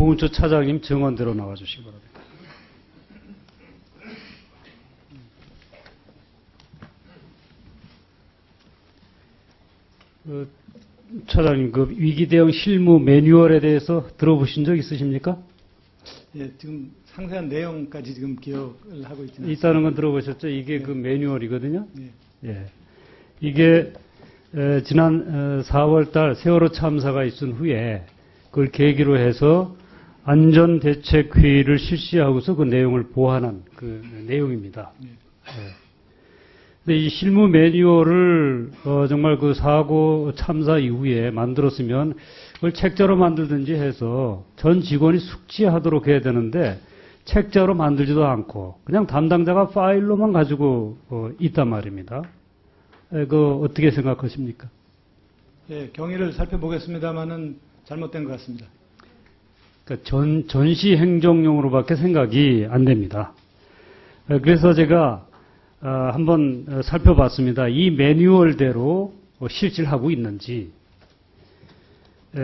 보훈처 차장님 정원대로 나와주시기 바랍니다. 어, 차장님, 그 위기 대응 실무 매뉴얼에 대해서 들어보신 적 있으십니까? 예, 지금 상세한 내용까지 지금 기억을 하고 있지는 있다는 건 들어보셨죠? 이게 그 매뉴얼이거든요. 않습니다. 예. 이게 에, 지난 4월달 세월호 참사가 있은 후에 그걸 계기로 해서 안전대책회의를 실시하고서 그 내용을 보완한 그 내용입니다. 예. 예. 근데 이 실무 매뉴얼을 어, 정말 그 사고 참사 이후에 만들었으면 그걸 책자로 만들든지 해서 전 직원이 숙지하도록 해야 되는데 책자로 만들지도 않고 그냥 담당자가 파일로만 가지고 어, 있단 말입니다. 에, 그 어떻게 생각하십니까? 예, 경위를 살펴보겠습니다만은 잘못된 것 같습니다. 그러니까 전, 전시 행정용으로밖에 생각이 안 됩니다. 에, 그래서 제가 어, 한번 어, 살펴봤습니다. 이 매뉴얼대로 어, 실질을 하고 있는지 에,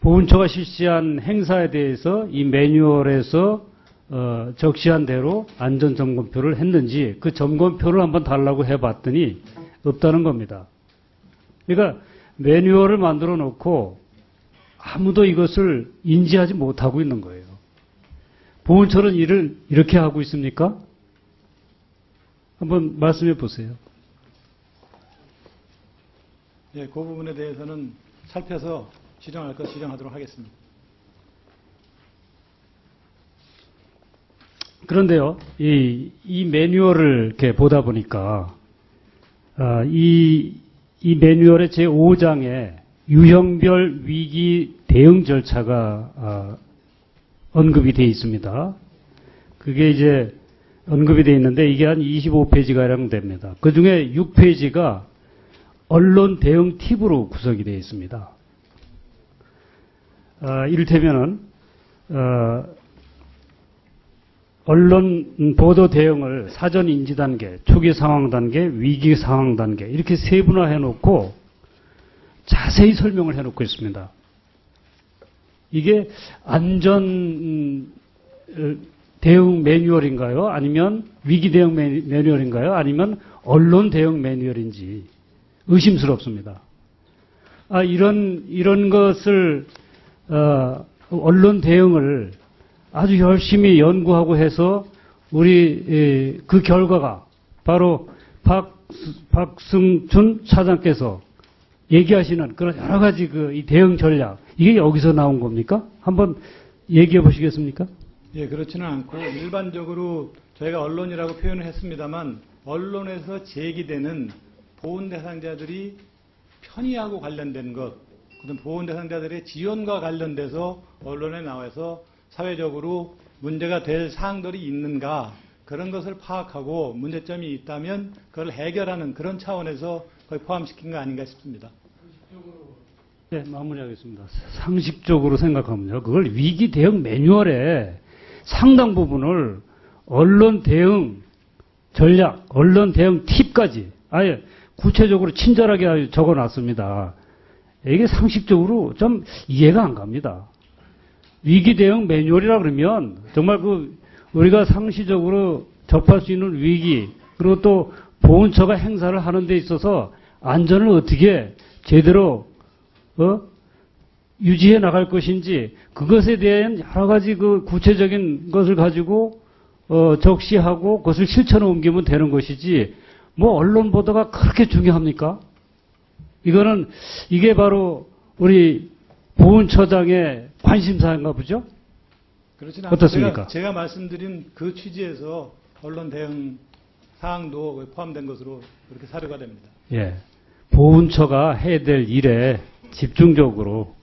보훈처가 실시한 행사에 대해서 이 매뉴얼에서 어, 적시한 대로 안전 점검표를 했는지 그 점검표를 한번 달라고 해봤더니 없다는 겁니다. 그러니까 매뉴얼을 만들어 놓고 아무도 이것을 인지하지 못하고 있는 거예요. 보훈처는 일을 이렇게 하고 있습니까? 한번 말씀해 보세요. 예, 그 부분에 대해서는 살펴서 지정할 것 지정하도록 하겠습니다. 그런데요, 이, 이 매뉴얼을 이렇게 보다 보니까, 아, 이, 이 매뉴얼의 제5장에 유형별 위기 대응 절차가 아, 언급이 되어 있습니다. 그게 이제 언급이 되어 있는데 이게 한 25페이지가 해당됩니다. 그 중에 6페이지가 언론 대응 팁으로 구성이 되어 있습니다. 아, 이를테면은, 어, 언론 보도 대응을 사전 인지 단계, 초기 상황 단계, 위기 상황 단계 이렇게 세분화해 놓고 자세히 설명을 해 놓고 있습니다. 이게 안전 음, 어, 대응 매뉴얼인가요? 아니면 위기 대응 매- 매뉴얼인가요? 아니면 언론 대응 매뉴얼인지 의심스럽습니다. 아, 이런 이런 것을 어, 언론 대응을 아주 열심히 연구하고 해서 우리 에, 그 결과가 바로 박, 박승춘 차장께서 얘기하시는 그런 여러 가지 그 이 대응 전략 이게 여기서 나온 겁니까? 한번 얘기해 보시겠습니까? 예, 그렇지는 않고 일반적으로 저희가 언론이라고 표현을 했습니다만 언론에서 제기되는 보훈 대상자들이 편의하고 관련된 것, 그다음 보훈 대상자들의 지원과 관련돼서 언론에 나와서 사회적으로 문제가 될 사항들이 있는가 그런 것을 파악하고 문제점이 있다면 그걸 해결하는 그런 차원에서 거의 포함시킨 거 아닌가 싶습니다. 네, 마무리하겠습니다. 상식적으로 생각하면요. 그걸 위기 대응 매뉴얼에 상당 부분을 언론 대응 전략, 언론 대응 팁까지 아예 구체적으로 친절하게 적어 놨습니다. 이게 상식적으로 좀 이해가 안 갑니다. 위기 대응 매뉴얼이라 그러면 정말 그 우리가 상시적으로 접할 수 있는 위기 그리고 또 보훈처가 행사를 하는 데 있어서 안전을 어떻게 제대로 어? 유지해 나갈 것인지 그것에 대한 여러 가지 그 구체적인 것을 가지고 어, 적시하고 그것을 실천에 옮기면 되는 것이지 뭐 언론 보도가 그렇게 중요합니까? 이거는 이게 바로 우리 보훈처장의 관심사인가 보죠? 않고 어떻습니까? 제가, 제가 말씀드린 그 취지에서 언론 대응 사항도 포함된 것으로 그렇게 사료가 됩니다. 예. 보훈처가 해야 될 일에 집중적으로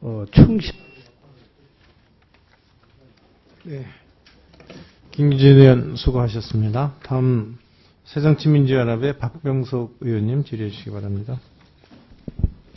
어, 충실 네. 김기진 의원 수고하셨습니다. 다음 새정치민주연합의 박병석 의원님 질의해 주시기 바랍니다.